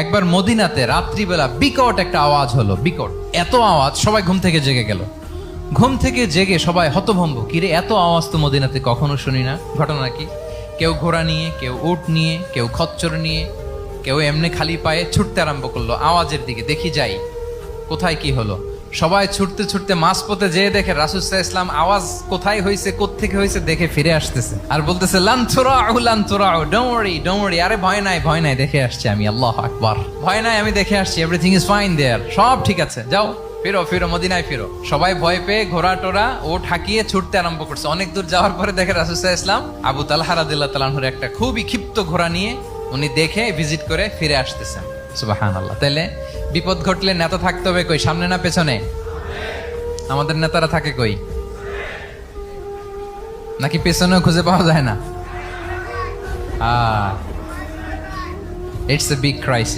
একবার মদিনাতে রাত্রিবেলা বিকট একটা আওয়াজ হলো, বিকট। এত আওয়াজ, সবাই ঘুম থেকে জেগে গেল। ঘুম থেকে জেগে সবাই হতভম্ব, কিরে, এত আওয়াজ তো মদিনাতে কখনো শুনি না? ঘটনা কি? কেউ ঘোড়া নিয়ে, কেউ উট নিয়ে, কেউ খচ্চর নিয়ে, কেউ এমনি খালি পায়ে ছুটতে আরম্ভ করল, আওয়াজের দিকে। দেখি যাই, কোথায় কি হলো? সবাই ছুটতে ছুটতে মাঝপথে যেয়ে দেখে রাসুসাহ ইসলাম আওয়াজ কোথায় হয়েছে থেকে হয়েছে দেখে ফিরে আসতেছে। আর বলতেছে লান্থুরাউ লান্থুরাউ ডোমরি ডোমরি আরে ভয় নাই ভয় নাই, দেখে আসছি আমি, আল্লাহ আকবার। ভয় নাই, আমি দেখে আসছি এভরিথিং ইজ ফাইন দেয়ার সব ঠিক আছে, যাও, ফিরো ফিরো, মদিনায় ফিরো। সবাই ভয় পেয়ে ঘোড়া টোরা ও ঠাকিয়ে ছুটতে আরম্ভ করছে। অনেক দূর যাওয়ার পরে দেখে রাসুসাহ ইসলাম আবু তালহা রাদিল্লাহ তালাহুর একটা খুবই ক্ষিপ্ত ঘোড়া নিয়ে উনি দেখে ভিজিট করে ফিরে আসতেছেন। সুবাহান আল্লাহ বিপদ ঘটলে নেতা থাকতে হবে কই, সামনে না পেছনে? আমাদের নেতারা থাকে কই? নাকি পেছনেও খুঁজে পাওয়া যায় না? It's a big crisis